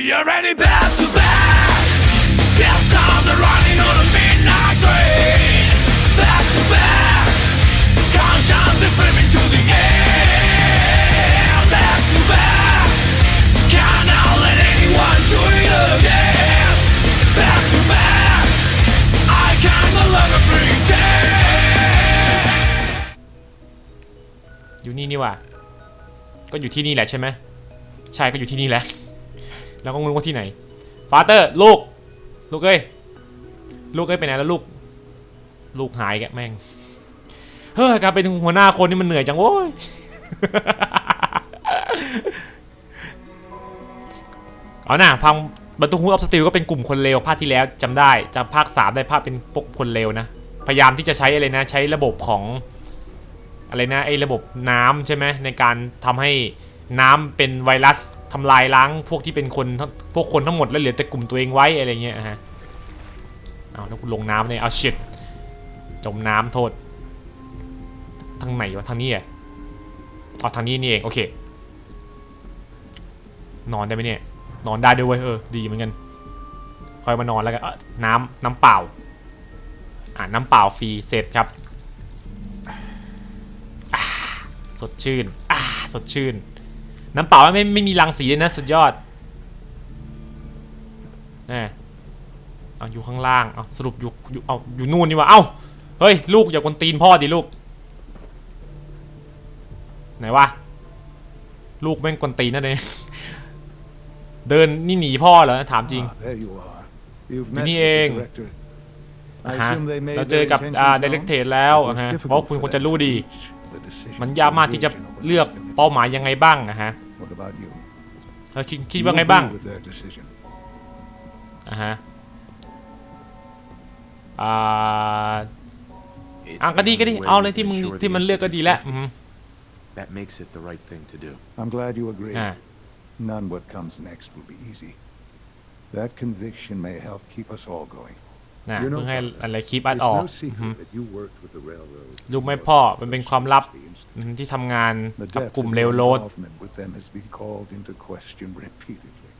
you're ready back to back. Death comes a running on a midnight train. Back to back. Conscience is slipping to the air. Back to back. Cannot let anyone do it again. Back to back. I can no longer pretend. อยู่นี่นี่หว่าก็อยู่ที่นี่แหละใช่ไหมใช่ก็อยู่ที่นี่แหละ แล้วก็งงว่าที่ไหนฟาเตอร์ลูก ลูกเอ้ยลูกเอ้ยไปไหนแล้วลูก ลูกหายแกแม่งเฮ้ยการเป็นหัวหน้าคนนี่มันเหนื่อยจังโว้ยเอาหน่าพังบัตตูฮูออฟสติลก็เป็นกลุ่มคนเลวภาคที่แล้วจำได้จำภาคสามได้ภาคเป็นพวกคนเลวนะ พยายามที่จะใช้อะไรนะ ใช้ระบบของ อะไรนะไอ้ระบบน้ำใช่ไหมในการทำให้ น้ำเป็นไวรัสทำลายล้างพวกที่เป็นคนทั้งพวกคนทั้งหมดแล้วเหลือแต่กลุ่มตัวเองไว้อะไรเงี้ยฮะเอาแล้วกูลงน้ำเลยเอาชิตจมน้ำโทษ ทางไหนวะทางนี้อะเอาทางนี้นี่เองโอเคนอนได้ไหมเนี่ย นอนได้ด้วยเว้ยเออดีเหมือนกันคอยมานอนแล้วกันน้ำน้ำเปล่า อ่าน้ำเปล่าฟรีเสร็จครับสดชื่นอ่าสดชื่น น้ำเปล่าไม่ไม่มีรังสีเลยนะสุดยอดแน่เอาอยู่ข้างล่าง เอาสรุปอยู่อยู่เอาอยู่นู่นนี่วะเอ้า เฮ้ย ลูกอย่ากวนตีนพ่อดิลูก ไหนวะ ลูกแม่งกวนตีนนั่นเองเดินนี่หนีพ่อเหรอถามจริง Ah, there you are. You've อยู่ met นี่ with เอ the ง director. อ่า I ฮะ assume they made เราเจอ their กับ intentions อ่า known? เดเ c กเทแล้ว It อะ was ฮะ difficult เพราะคุณ for ควร them จะรู้ to ดี reach the decision มัน to ยากมากที่จะ engage in a เลือก Western เป้าหมายยังไงบ้างอะฮะ What about you? เออคิดคิด You ว่าไงบ้าง agree with their decision? อะฮะอ่า It's อะก็ดีก็ดี the only way เอา we เลย can ที่มึง ensure the ที่มันเลือกก็ดีแล้ว institute's อือฮึ safety. That makes it the right thing to do. I'm glad you agree. อ่า None what comes next will be easy. That conviction may help keep us all going. นะ You know, เพิ่งให้ Father, อะไรคลิปอัด It's ออก no secret that you worked with the railroad. รู้ไหม to พ่อ develop มันเป็น first ความลับ steps the institute. อืมที่ทำงาน The กับ depth กลุ่ม of เร your ลโรด involvement with them has been called into question repeatedly.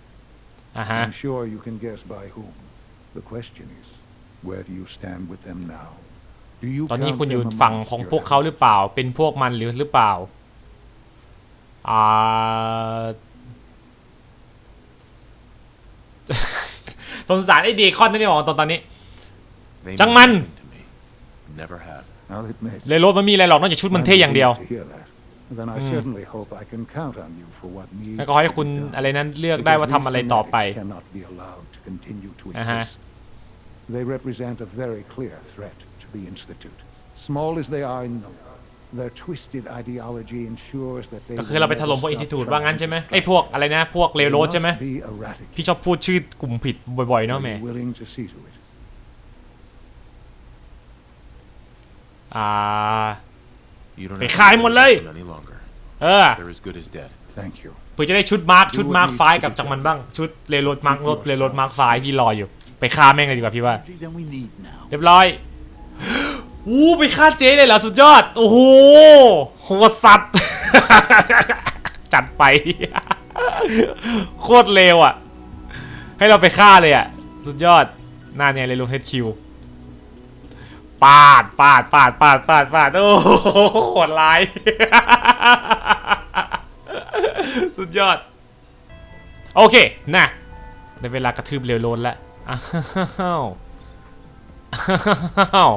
อะฮะ I'm sure you can guess by whom. The question is, where do you stand with them now? Do you ตอนนี้ count คุณอยู่ them ฝั่ง amongst ของ your พวกเขาหรือเปล่า เป็นพวกมันหรือหรือเปล่า อ่าสงสารไอ้เดคอนนั่นนี่หว่าตอนตอนนี้ They Chang mean Man. nothing to me. Never have. I'll admit. เรลโรดมันมีอะไรหรอกนอกจากชุดมันเท่อย่างเดียว I'm relieved to hear that. Then I certainly hope I can count on you for what needs แล้วก็ให้ to be คุณ done. อะไรนั้นเลือกได้ว่าทำอะไรต่อไป Because these fanatics cannot be allowed to continue to Uh-huh. exist. They represent a very clear threat to the Institute. Small as they are in number, their twisted ideology ensures that they ก็คือเราไปถล่มพวกอินทิทูดว่างั้นใช่ไหมไอ้พวกอะไรนะ พวกเรลโรดใช่ไหม be erratic. พี่ชอบพูดชื่อกลุ่มผิดบ่อยๆเนาะ Are แม่ you willing to see to it? อ่า You don't ไป have to ขายหมดเลย worry about them any longer. เออ They're as good as dead. Thank you. เพื่อจะได้ชุดมาร์คชุดมาร์คไฟกับจากมันบ้าง ชุดเรลโรดมาร์ครถเรลโรดมาร์คไฟพี่รออยู่ ไปฆ่าแม่งเลยดีกว่าพี่ว่า than we need now. เรียบร้อย อู้ไปฆ่าเจ๊เลยเหรอสุดยอด โอ้โหโหดสัตว์ จัดไป โคตรเลวอะ ให้เราไปฆ่าเลยอะ สุดยอดหน้าเนี่ยเลยลงเฮดคิว ปาดปาดปาดปาดปาดปาดโอ้โหโหดร้าย สุดยอด โอเคนะได้เวลากระทืบเร็วโลนแล้วอ้าวอ้าว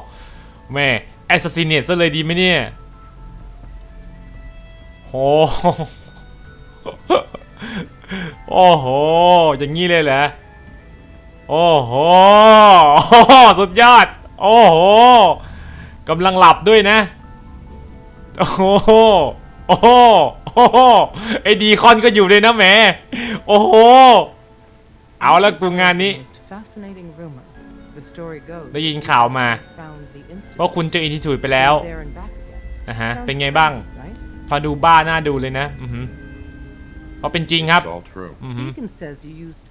แม่แอสซิเนตซะเลยดีไหมเนี่ยโหโอ้โห อย่างนี้เลยเหรอ โอ้โห สุดยอด โอ้โหกำลังหลับด้วยนะ โอ้โหโอ้โหโอ้โหไอ้ดีคอนก็อยู่เลยนะแหมโอ้โห เอาแล้วกูงานนี้ Most fascinating rumor. The story goes ได้ยินข่าวมา found the institute ว่าคุณเจออินทิทูดไปแล้ว there and back again. นะฮะ Sounds เป็นไงบ้าง crazy, right? ฟังดูบ้าหน้าดูเลยนะ อือหือ เพราะเป็นจริงครับ It's all true. อือหือ Deacon says you used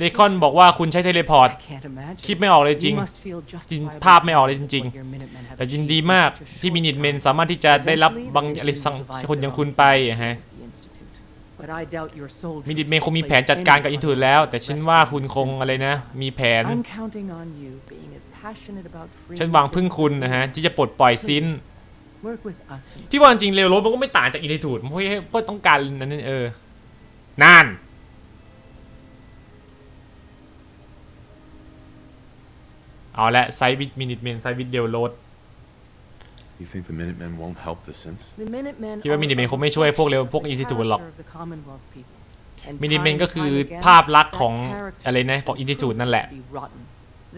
เดคอน teleportation. บอกว่าคุณใช้เทเลพอร์ต I can't imagine. คิดไม่ออกเลยจริง You must feel จริง justifiably ภาพไม่ออกเลยจริง what your Minutemen have แต่ยิน achieved ดี in มาก such a ที่ short มินิทเมน time. สามารถที่จะได้รับบางอะไรสั่งคนอย่างคุณไปอะฮะ The Institute. But I doubt your soldiers มินิเมนคงมี will แผนจัดการกับอิน place ทูแล้ว แต่ anyone ฉันว่า rescuing คุณคง Sin อะไรนะ this มี time. แผน I'm counting on you being as passionate about freeing ฉันหวังพึ่ง Sin คุณ as นะฮะ you ที่จะปลดปล่อยซิน are. Work with us. and พี่ว่าจริงๆเร็วรถมันก็ไม่ต่างจากอินทิทูดเพราะเพราะต้องการนั้นนเออ นั่น เอาละไซวิดมินิทเมนไซวิดเดลโรด You think the Minutemen won't help the Synths? The Minutemen คิดว่า are Minutemen a คงไม่ช่วยพวกเร็วพวก reflection Institute หรอก of the Commonwealth people. And มินิเมน time ก็ and คือ time again, ภาพลักษณ์ของ that character อะไรนะของ has อินทิทูด proven นั่นแหละ to be rotten.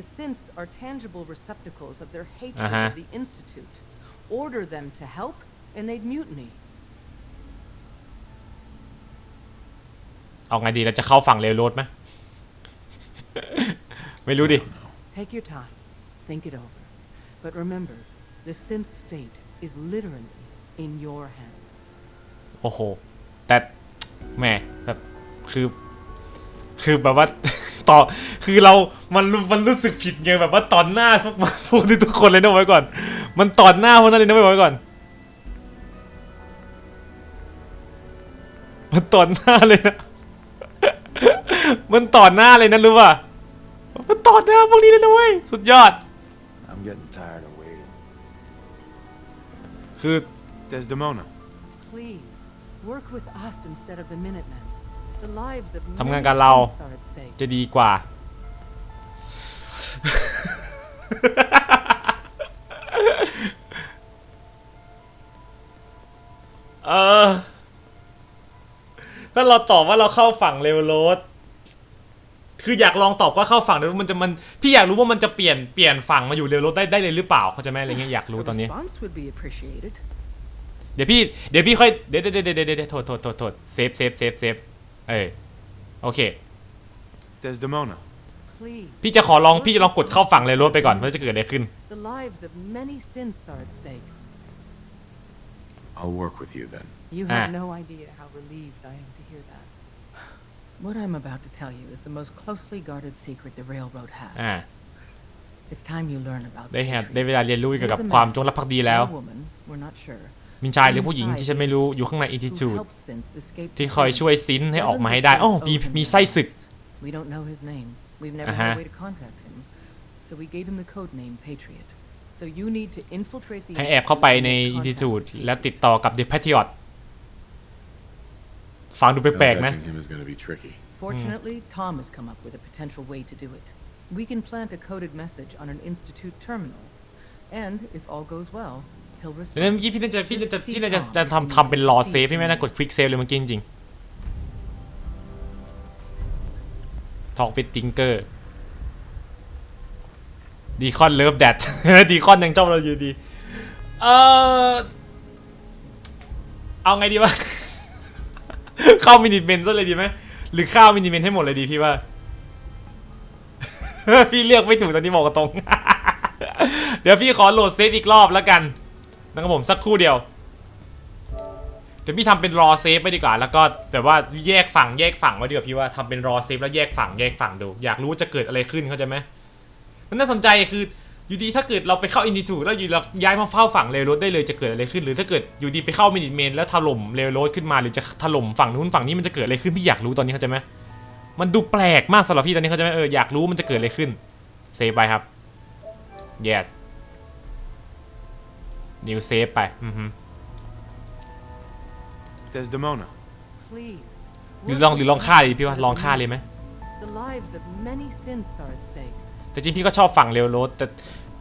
The synths are tangible receptacles of their hatred Uh-huh. of the Institute. Order them to help, and they'd mutiny. เอาไงดีเราจะเข้าฝั่งเร็วโรดไหม ไม่รู้ดิ Take your time. Think it over. But remember, the synth's fate is literally in your hands. โอ้โห แต่แหมแบบคือ คือแบบว่า ต่อคือเรา มันรู้มันรู้สึกผิดไงแบบว่าตอนหน้าพวกพวกนี้ทุกคนเลยนะไว้ก่อน มันตอนหน้าพวกนั้นเลยนะไว้ก่อน มันตอนหน้าเลยนะ มันตอนหน้าเลยนะรู้ป่ะมันตอนหน้าพวกนี้เลยนะเว้ยสุดยอด I'm getting tired of waiting. คือ Desdemona. Please, work with us instead of the Minutemen. The lives of ทำงาน many กับเรา synths are at stake. จะดีกว่า เออถ้าเราตอบว่าเราเข้าฝั่งเร็วโรด คืออยากลองตอบว่าเข้าฝั่งเร็วโรถมันจะมันพี่อยากรู้ว่ามันจะเปลี่ยนเปลี่ยนฝั่งมาอยู่เร็วโรดได้ได้เลยหรือเปล่าเข้าใจไหมอะไรเงี้ยอยากรู้ A ตอนนี้ response would be appreciated. เดี๋ยวพี่เดี๋ยวพี่ค่อยเดี๋ยวเดี๋ยวเดี๋ยวเดี๋ยวเดี๋ยวโทษโทษโทษโทษเซฟเซฟเซฟเซฟเออโอเค Desdemona. Please. พี่จะขอลองพี่จะลองกดเข้าฝั่งเร็วโรดไปก่อนว่าจะเกิดอะไรขึ้น The lives of many synths are at stake. I'll work with you then. You have Ah. no idea how relieved I am to hear that. What I'm about to tell you is the most closely guarded secret the railroad has. อ่า It's time you learn about ได้ the เห็น Patriot. ได้เวลาเรียนรู้เกี่ยวกับ There's a ความ man จงรักภักดีแล้ว or woman, we're not sure, มีชายหรือผู้หญิงที่ฉันไม่รู้อยู่ข้างในอินทิ who จูด helped synths escape ที่ to คอย freedom. ช่วยซินให้ออกมา Dozens ให้ of ได้ synths โอ้ owe มี him มี their ไส้ศึก lives. We don't know his name. We've never Uh-huh. had a way to contact him. So we gave him the code name Patriot. So you need to infiltrate the ให้แอบเข้าไป Institute and ใน make อินทิ contact จูด with Patriot. แล้วติดต่อกับเดอะแพทริอต ฟังดูแปลกๆนะ Contacting him is going to be tricky. Fortunately, Tom has come up with a potential way to do it. We can plant a coded message on an Institute terminal. And if all goes well, he'll เดี๋ยวนะ respond. เมื่อกี้พี่น่าจะพี่น่าจะพี่น่าจะจะทำทำเป็นรอเซฟพี่ไม่น่ากดควิกเซฟเลยเมื่อกี้จริงทอกฟิตติงเกอร์ดีคอนเลิฟแดด ดีคอนยังชอบเราอยู่ดี เออเอาไงดีวะ เข้ามินิเมนซะเลยดีไหมหรือข้าวมินิเมนให้หมดเลยดีพี่ว่า พี่เลือกไม่ถูกตอนนี้บอกตรง เดี๋ยวพี่ขอโหลดเซฟอีกรอบแล้วกันนะครับผมสักครู่เดียวเดี๋ยวพี่ทำเป็นรอเซฟไปดีกว่า แล้วก็แบบว่าแยกฝั่งแยกฝั่งไว้ดีกว่าพี่ว่าทำเป็นรอเซฟแล้วแยกฝั่งแยกฝั่งดู อยากรู้จะเกิดอะไรขึ้นเข้าใจไหมมันน่าสนใจคือ อยู่ดีถ้าเกิดเราไปเข้าอินดิทูแล้วอยู่เราย้ายมาเฝ้าฝั่งเรลโรดได้เลยจะเกิดอะไรขึ้น หรือถ้าเกิดอยู่ดีไปเข้ามินิเมนแล้วถล่มเรลโรดขึ้นมาหรือจะถล่มฝั่งนู้นฝั่งนี้มันจะเกิดอะไรขึ้นพี่อยากรู้ตอนนี้เข้าใจไหมมันดูแปลกมากสำหรับพี่ตอนนี้เข้าใจไหมเอออยากรู้มันจะเกิดอะไรขึ้นเซฟไปครับ yes new save ไปอือฮึ Desdemona. Please. หรือ work ลองหรือ with ลองฆ่า us เลยดีพี่ว่า instead of ลอง the ฆ่าเลยไหม แต่จริงพี่ก็ชอบฝั่งเรลโรดแต่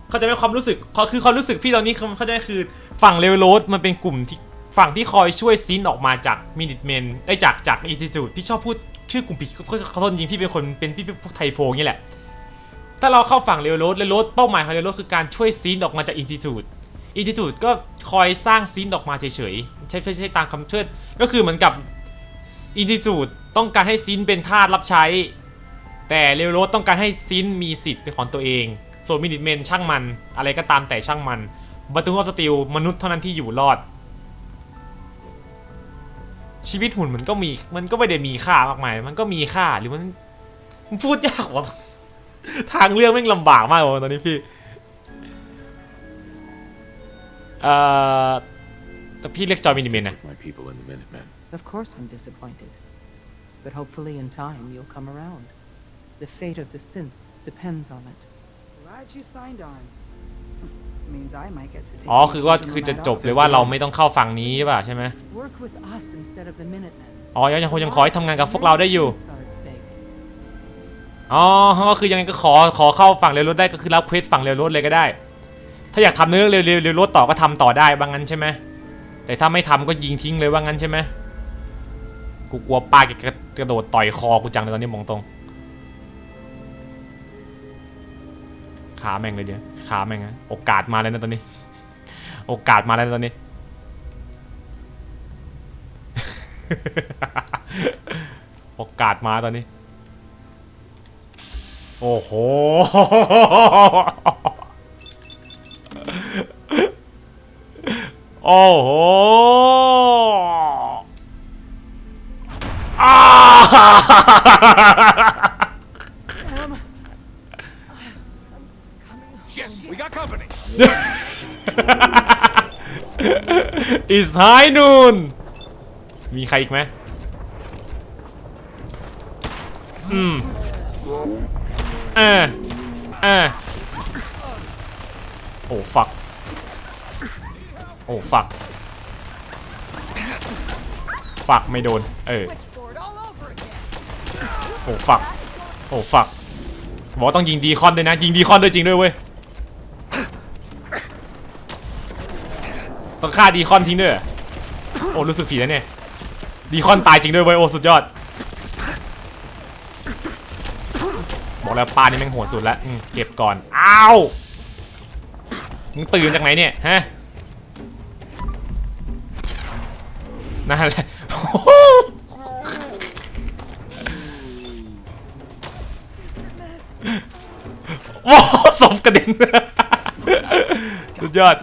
เข้าใจไหมความรู้สึกเขาคือความรู้สึกพี่ตอนนี้เขาใจไหมคือฝั่งเรลโรดมันเป็นกลุ่มที่ฝั่งที่คอยช่วยซินออกมาจากมินิทเมนได้จากจากอินสติจูดพี่ชอบพูดชื่อกลุ่มผิดเขาโทษจริงพี่เป็นคนเป็นพี่เป็นพวกไทโพนี่แหละ ถ้าเราเข้าฝั่งเรลโรดเรลโรดเป้าหมายของเรลโรดคือการช่วยซินออกมาจากอินสติจูดอินสติจูดก็คอยสร้างซินออกมาเฉยๆใช่ใช่ใช่ตามคำเชิดก็คือเหมือนกับอินสติจูดต้องการให้ซินเป็นทาสรับใช้ แต่เรลโรดต้องการให้ซินมีสิทธิ์เป็นของตัวเอง ส่วนมินิเมนช่างมัน อะไรก็ตามแต่ช่างมันบัตตูออฟสติลมนุษย์เท่านั้นที่อยู่รอด ชีวิตหุ่นมันก็มีมันก็ไม่ได้มีค่ามากมาย มันก็มีค่าหรือมันมันพูดยากว่ะทางเรื่องแม่งลำบากมากว่ะตอนนี้พี่เอ่อแต่พี่เรียกจอยมินิเมนนะ With my people in the Minutemen. Of course I'm disappointed. But hopefully in time you'll come around. The fate of the synths depends on it. Glad you signed on. Means I might get to take อ๋อ คือว่า vacation คือ when จะ my จบ daughter- เลยว่าเราไม่ต้องเข้าฝั่งนี้ใช่ป่ะใช่ไหม Work with us instead of the Minutemen. อ๋อยังคงยังขอให้ทำงานกับพวกเราได้อยู่ Are at stake. อ๋อ ก็คือยังไงก็ขอ ขอเข้าฝั่งเรือรถได้ก็คือรับเควสฝั่งเรือรถเลยก็ได้ ถ้าอยากทำเนื้อเรือเรือเรือรถต่อก็ทำต่อได้บางงั้นใช่ไหม แต่ถ้าไม่ทำก็ยิงทิ้งเลยว่างั้นใช่ไหม กูกลัวป้าแกกระกระโดดต่อยคอกูจังเลยตอนนี้มองตรง ขาแม่งเลยเดียวขาแม่งนะโอกาสมาแล้วนะตอนนี้ โอกาสมาแล้วตอนนี้ โอกาสมาตอนนี้ โอ้โหโอ้โหอ้า อิสไฮนูนมีใครอีกไหมอืมเออเออโอ้ฟัก โอ้ฟัก ฟักไม่โดน เออ โอ้ฟัก โอ้ฟักบอกต้องยิงดีคอนด้วยนะ ยิงดีคอนด้วยจริงด้วยเว้ย ต้องฆ่าดีคอนทิ้งด้วยโอ้รู้สึกผิดแล้วเนี่ยดีคอนตายจริงด้วยเว้ยโอ้สุดยอด บอกแล้วปลานี่แม่งโหดสุดแล้วเก็บก่อนอ้าวมึงตื่นจากไหนเนี่ยฮะนั่นแหละโอ้โหโอ้โหศพกระเด็นสุดยอด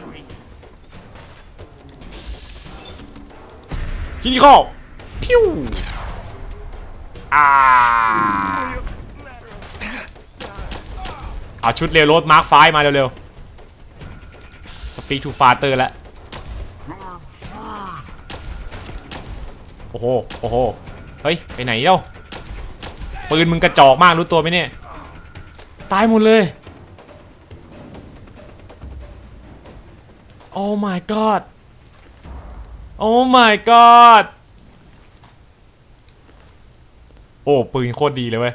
ทีนี้เข้าพิ้วอ่าเอาชุดเร็วรถมาร์คไฟมาเร็วๆสปีกทูฟาเตอร์แล้วโอ้โห โอ้โห เฮ้ย ไปไหนเล่าปืนมึงกระจอกมากรู้ตัวไหมเนี่ย ตายหมดเลย โอ้ my god โอ้ my god โอ้ปืนโคตรดีเลยเว้ย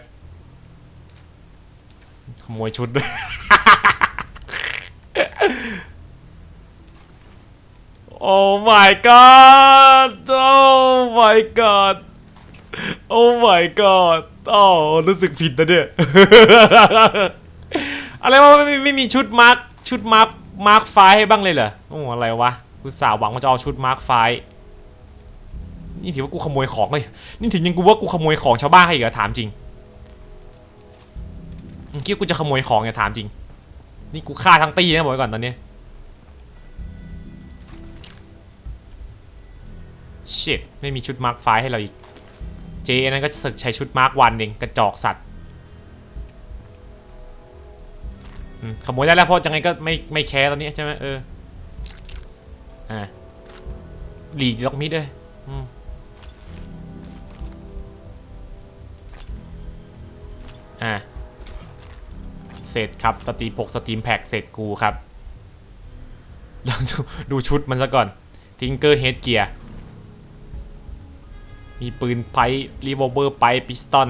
ขโมยชุดด้วย โอ้ my god โอ้ my god โอ้ my god โอ้รู้สึกผิดนะเนี่ย อะไรวะไม่ไม่ไม่มีชุดมาร์คชุดมาร์คมาร์คไฟให้บ้างเลยเหรอ โอ้ อะไรวะ กูสาวหวังว่าจะเอาชุดมาร์คไฟนี่ถือว่ากูขโมยของเลยนี่ถึงยังกูว่ากูขโมยของชาวบ้านให้อีกเหรอถามจริงมึงคิดว่ากูจะขโมยของเนี่ยถามจริง นี่กูฆ่าทั้งตีนะบอกไว้ก่อนตอนนี้ shit ไม่มีชุดมาร์คไฟให้เราอีก เจนั้นก็จะใช้ชุดมาร์ควันเองกระจอกสัตว์ขโมยได้แล้วเพราะยังไงก็ไม่ไม่แคร์ตอนนี้ใช่ไหมเออ อ่าหลีล็อกมิดด้วยอ่าเสร็จครับสตรีมปกสตรีมแพ็กเสร็จกูครับลองดูดูชุดมันซะก่อนทิงเกอร์เฮดเกียร์มีปืนไพรีโวเบอร์ไปปิสตอน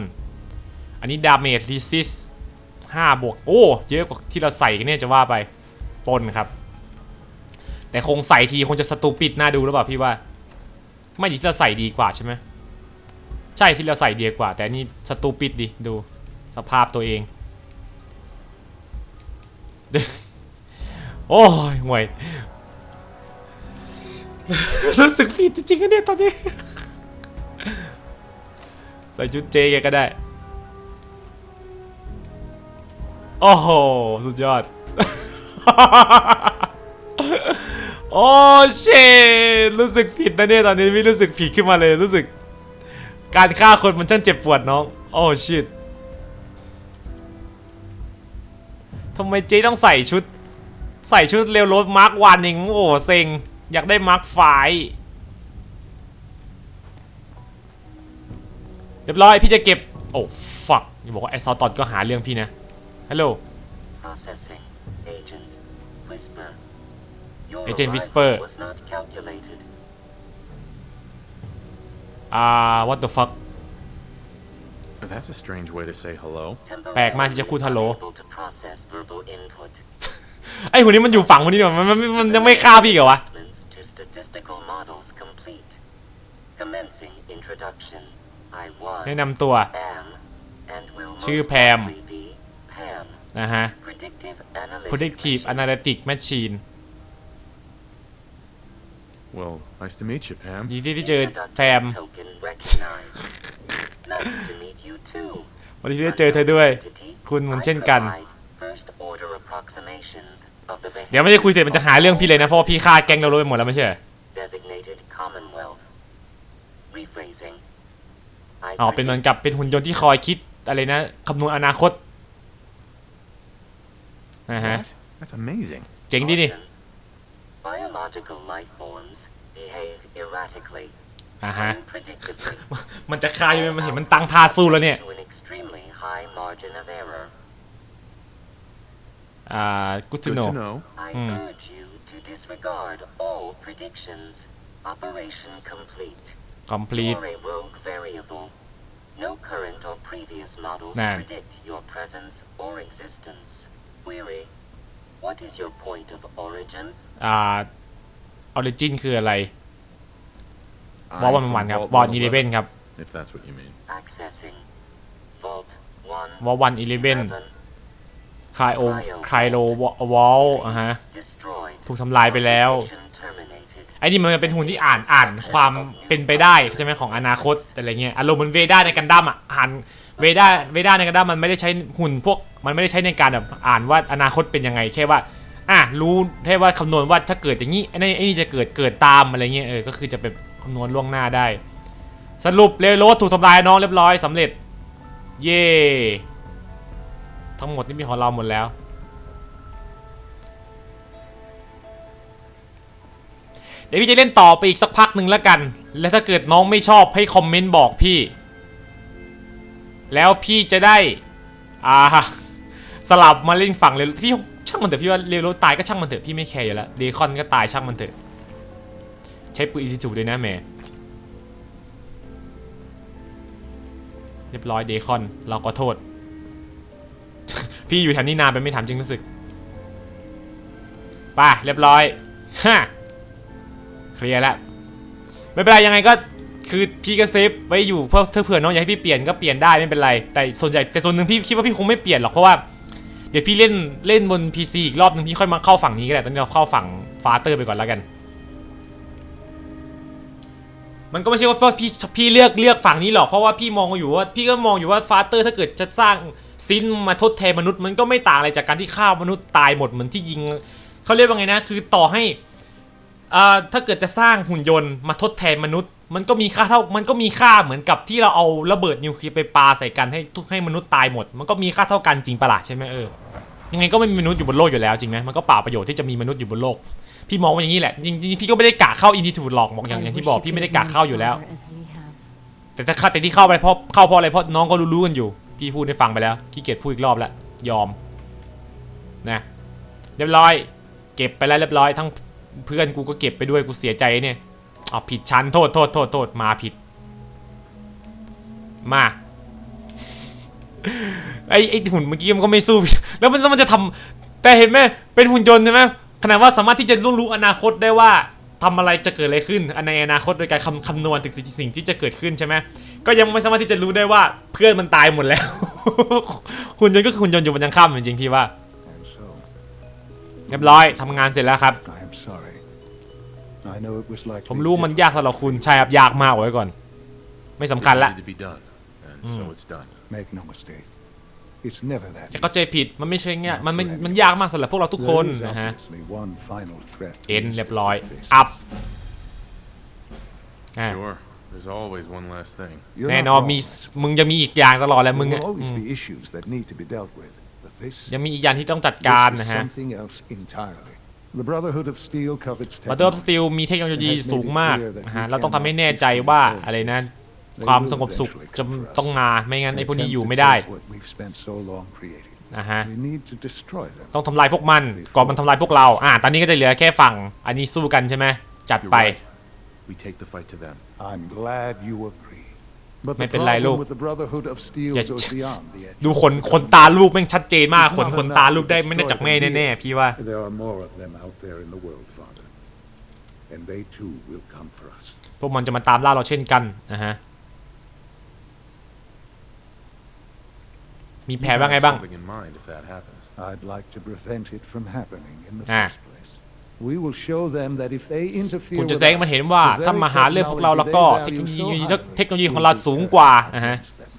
อันนี้ดาเมจรีซิส5บวก โอ้ เยอะกว่าที่เราใส่กันเนี่ยจะว่าไปปนครับ แต่คงใส่ทีคงจะสตูปิดน่าดูหรือเปล่าพี่ว่า ไม่ดีที่เราใส่ดีกว่าใช่ไหมใช่ที่เราใส่ดีกว่า แต่นี่สตูปิดดิดูสภาพตัวเอง โอ้ยห่วย รู้สึกผิดจริงๆนะเนี่ยตอนนี้ ใส่ชุดเจแกก็ได้ โอ้โห สุดยอด โอ้เชรู้สึกผิดนะเนี่ยตอนนี้ไม่รู้สึกผิดขึ้นมาเลยรู้สึก การฆ่าคนมันช่างเจ็บปวดน้อง โอ้ชิตทำไมเจต้องใส่ชุด ใส่ชุดเร็วรถมาร์ควันเองโอ้เซ็ง อยากได้มาร์คไฟเรียบร้อยพี่จะเก็บ โอ้ฟักอย่าบอกว่าไอซอตอนก็หาเรื่องพี่นะฮัลโหล Processing. Agent. Whisper. Your Agent arrival Whisper. was not calculated. อ่า what the fuck That's a strange way to say hello. แปลกมากที่จะพูด hello Unable to process verbal input. ไอ้หุ่นนี้มันอยู่ฝั่งคนนี้ดีกว่ามันมันมันยังไม่ฆ่าพี่เหรอวะ Adjustments to statistical models complete. Commencing introduction. I was แนะนำตัว am and will ชื่อ most แพม likely be Pam. นะฮะ Predictive analytic predictive machine. Analytic machine Well, nice to meet you, Pam. ยินดีที่เจอแพม Introductory token recognized. nice to meet you too. วันนี้ได้เจอเธอด้วย Entity, คุณเหมือน I เช่นกัน provide first order approximations of the เดี๋ยวไม่ได้คุยเสร็จมันจะหาเรื่องพี่เลยนะเพราะว่าพี่ฆ่าแก๊งเราไปหมดแล้วไม่ใช่เหรอ designated Commonwealth. Rephrasing. I อ๋อ เป็นเหมือนกับเป็นหุ่นยนต์ที่คอยคิดอะไรนะคำนวณอนาคตนะฮะ That's amazing. เจ๋งดีดิ Caution. Biological life forms behave erratically, อ่าฮะ unpredictably, มันจะฆ่าอยู่ไหมมันเห็นมันตั้งท่าสู้แล้วเนี่ย to an extremely high margin of error. อ่า good to Good know to know. I urge you to disregard all predictions. Operation complete. complete You're a rogue variable. No current or previous models Nah. predict your presence or existence. Query. What is your point of origin? อ่า origin คืออะไร I'm วอลวัน from วันครับ Vault วอล 111, อีเลเวนครับ If that's what you mean. Accessing. Vault 1. วอลวันอีเลเวน 11. คลายโอคลายโลวอลอะฮะ Destroyed. ถูกทำลายไปแล้ว Conversation terminated. ไอ้นี่มันเป็นหุ่นที่อ่านอ่านความเป็นไปได้ใช่ไหมของอนาคตอะไรเงี้ย อารมณ์เหมือนเวด้าในกันดั้มอะอ่านเวด้าเวด้าในกันดั้มมันไม่ได้ใช้หุ่นพวก มันไม่ได้ใช้ในการแบบอ่านว่าอนาคตเป็นยังไง แค่ว่า อะรู้แค่ว่าคำนวณว่าถ้าเกิดอย่างนี้ไอ้นี่ไอ้นี่จะเกิดเกิดตามอะไรเงี้ยเออก็คือจะเป็นคำนวณล่วงหน้าได้ สรุปเรโรสถูกทำลายน้องเรียบร้อยสำเร็จ เย่ทั้งหมดนี่มีของเราหมดแล้ว เดี๋ยวพี่จะเล่นต่อไปอีกสักพักหนึ่งแล้วกัน และถ้าเกิดน้องไม่ชอบให้คอมเมนต์บอกพี่ แล้วพี่จะได้ อ่า สลับมาเล่นฝั่งเลยพี่ ช่างมันเถอะพี่ว่าเรโรตายก็ช่างมันเถอะพี่ไม่แคร์อยู่แล้วเดคอนก็ตายช่างมันเถอะ ใช้ปืนอีซิจูด้วยนะแม่เรียบร้อยเดคอนเราก็โทษ พี่อยู่แถวนี้นานไปไม่ถามจริงรู้สึกไป่ะเรียบร้อยฮะเคลียร์แล้วไม่เป็นไรยังไงก็คือพี่ก็เซฟไว้อยู่เพื่อถ้าเผื่อน้องอยากให้พี่เปลี่ยนก็เปลี่ยนได้ไม่เป็นไรแต่ส่วนใหญ่แต่ส่วนหนึ่งพี่คิดว่าพี่คงไม่เปลี่ยนหรอกเพราะว่า ดี๋ยวพี่เล่นเล่นบน PC อีกรอบหนึ่งพี่ค่อยมาเข้าฝั่งนี้ก็ได้ตอนนี้เราเข้าฝั่งฟาเตอร์ไปก่อนแล้วกัน มันก็ไม่ใช่ว่าพี่พี่เลือกเลือกฝั่งนี้หรอกเพราะว่าพี่มองอยู่ว่าพี่ก็มองอยู่ว่าฟาเตอร์ถ้าเกิดจะสร้างซินมาทดแทนมนุษย์มันก็ไม่ต่างอะไรจากการที่ฆ่ามนุษย์ตายหมดเหมือนที่ยิงเขาเรียกว่าไงนะ คือต่อให้อ่าถ้าเกิดจะสร้างหุ่นยนต์มาทดแทนมนุษย์ มันก็มีค่าเท่ามันก็มีค่าเหมือนกับที่เราเอาระเบิดนิวเคลียร์ไปปาใส่กันให้ทุกให้มนุษย์ตายหมด มันก็มีค่าเท่ากันจริงปะล่ะใช่ไหมเออ ยังไงก็ไม่มีมนุษย์อยู่บนโลกอยู่แล้วจริงไหมมันก็เปล่าประโยชน์ที่จะมีมนุษย์อยู่บนโลก พี่มองว่าอย่างนี้แหละจริงๆพี่ก็ไม่ได้กะเข้าอินดิทูดหรอกบอกอย่างอย่างที่บอกพี่ไม่ได้กะเข้าอยู่แล้ว แต่ถ้าเข้าแต่ที่เข้าไปเพราะเข้าเพราะอะไรเพราะน้องก็รู้ๆกันอยู่ พี่พูดให้ฟังไปแล้วขี้เกียจพูดอีกรอบแล้วยอมนะเรียบร้อย เก็บไปแล้วเรียบร้อยทั้งเพื่อนกูก็เก็บไปด้วยกูเสียใจเนี่ยอ๋อผิดชั้นโทษโทษโทษโทษมาผิด มา ไอ้ไอ้หุ่นเมื่อกี้มันก็ไม่สู้ แล้วมันแล้วมันจะทำแต่เห็นไหมเป็นหุ่นยนต์ใช่ไหมขนาดว่าสามารถที่จะรู้รู้อนาคตได้ว่าทำอะไรจะเกิดอะไรขึ้นในอนาคตโดยการคำคำนวณถึงสิ่งสิ่งที่จะเกิดขึ้นใช่ไหมก็ยังไม่สามารถที่จะรู้ได้ว่าเพื่อนมันตายหมดแล้ว หุ่นยนต์ก็คือหุ่นยนต์อยู่บนยังค่ำจริงๆพี่ว่า And so, เรียบร้อยทำงานเสร็จแล้วครับ I am sorry. I know it was like ผมรู้มันยากสำหรับคุณใช่ครับยากมากไว้ก่อน ไม่สำคัญ It ละ it's done. Make no mistake. It's never that. จะเข้าใจผิดมันไม่ใช่เงี้ยมันไม่มันยากมากสำหรับพวกเราทุกคน There is นะฮะ obviously one final threat. เอ็น the เรียบร้อย Institute faces. อัพอะ Sure. There's always one last thing. You're แน่ not นอน wrong. มีมึงจะมีอีกอย่างตลอดแหละมึง There อะ will always อืม be issues that need to be dealt with, but this, ยังมีอีกอย่างที่ต้องจัดการ this นะ is ฮะ something else entirely. The Brotherhood of Steel covets บัตเตอร์ออฟส technology. ตีลมีเทคโนโลยีสูงมากนะฮะเราต้องทำให้แน่ใจว่าอะไรนะ They ความ will สงบสุข eventually จะ come for us. ต้องมาไม่งั้น They ไอ้พวกนี้ attempt อยู่ to ไม่ได้ take what we've spent so long creating. นะฮะ We need to destroy them. ต้องทำลายพวกมันก่อนมันทำลายพวกเราอ่าตอนนี้ก็จะเหลือแค่ฝั่งอันนี้สู้กันใช่ไหมจัด You're ไป right. We take the fight to them. I'm glad you agree. But the ไม่เป็นไรลูก problem with the Brotherhood of Steel Yes. goes beyond the edge. ดูขนขนตาลูกแม่งชัดเจนมากขนขนตาลูกได้ไม่ได้จากแม่แน่ๆพี่ว่า There are more of them out there in the world, Father. And they too will come for us. พวกมันจะมาตามล่าเราเช่นกันนะฮะ มีแผน You ว่าไง have บ้าง something in mind if that happens. I'd like to prevent it from happening in the Ah. first place. We will show them that if they interfere คุณจะ with แสดง us, มาเห็นว่า the very ถ้ามาหาเรื่องพวกเราแล้วก็ เทค technology โนโล they ยี value so เทคโนโลยี highly ของเรา will สูง turn กว่าอะฮะ against them.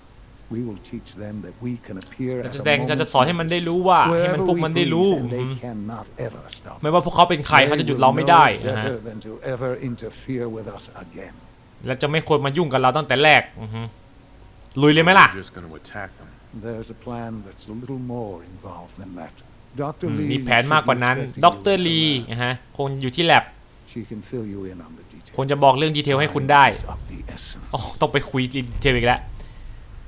We will teach them that we can appear จะ at แส a ดงจะจะ moment's สอนให้มันได้ notice รู้ว่า ให้มัน wherever พวก we มันได้รู้ please, and อื they ม cannot ever stop ไม่ว่าพวกเขาเป็นใคร They เขาจะหยุด will เราไม่ได้ know นะฮะ better than to ever interfere with us again. และจะไม่ควรมายุ่งกับเราตั้งแต่แรกอือฮึลุยเลยไหมล่ะ We're just going to attack them. There's a plan that's a little more involved than that. Dr. อืม Lee มีแผน should มากกว่า be นั้น expecting ด you ร at the ลี lab. นะฮะคงอยู่ที่แลบ She can fill you in on the details. คงจะบอกเรื่องดีเทลให้คุณได้ Time is of the essence. โอ้ต้องไปคุยดีเทลอีกแล้ว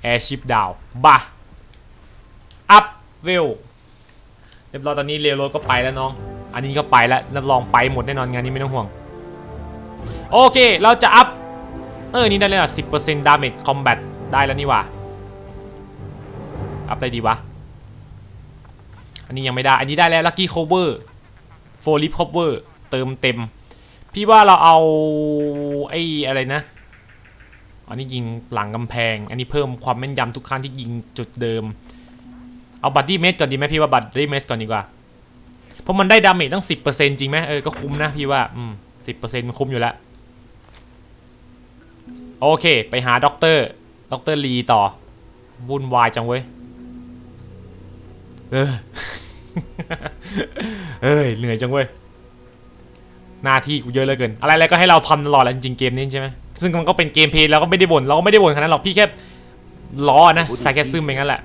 แอร์ชิปดาวบ้าอัพเวลเรียบร้อยตอนนี้เรลโรดก็ไปแล้วน้อง อันนี้ก็ไปแล้วรับรองไปหมดแน่นอนงานนี้ไม่ต้องห่วง โอเค เราจะอัพ เออ นี่ได้เลยอะ10% damage combat ได้แล้วนี่หว่า อัพได้ดีวะ อันนี้ยังไม่ได้ อันนี้ได้แล้ว lucky cover f o r lip cover เติมเต็ม พี่ว่าเราเอาไอ้อะไรนะ อันนี้ยิงหลังกำแพง อันนี้เพิ่มความแม่นยำทุกครั้งที่ยิงจุดเดิม เอาบัตตี้เมสก่อนดีไหมพี่ว่าบัตตี้เมสก่อนดีกว่า เพราะมันได้ดาเมจตั้ง 10%จริงไหมเออ ก็คุ้มนะพี่ว่า อืม10%มันคุ้มอยู่แล้ว โอเค ไปหาด็อกเตอร์ด็อกเตอร์ลีต่อวุ่นวายจังเว้ย เออเอ้ยเหนื่อยจังเว้ยหน้าที่กูเยอะเหลือเกิน อะไรๆก็ให้เราทำตลอดแล้วจริงเกมนี้ใช่ไหมซึ่งมันก็เป็นเกมเพลย์เราก็ไม่ได้บ่นเราก็ไม่ได้บ่นขนาดหรอกพี่แค่ล้อนะสายแค่ซึมเป็นงั้นแหละ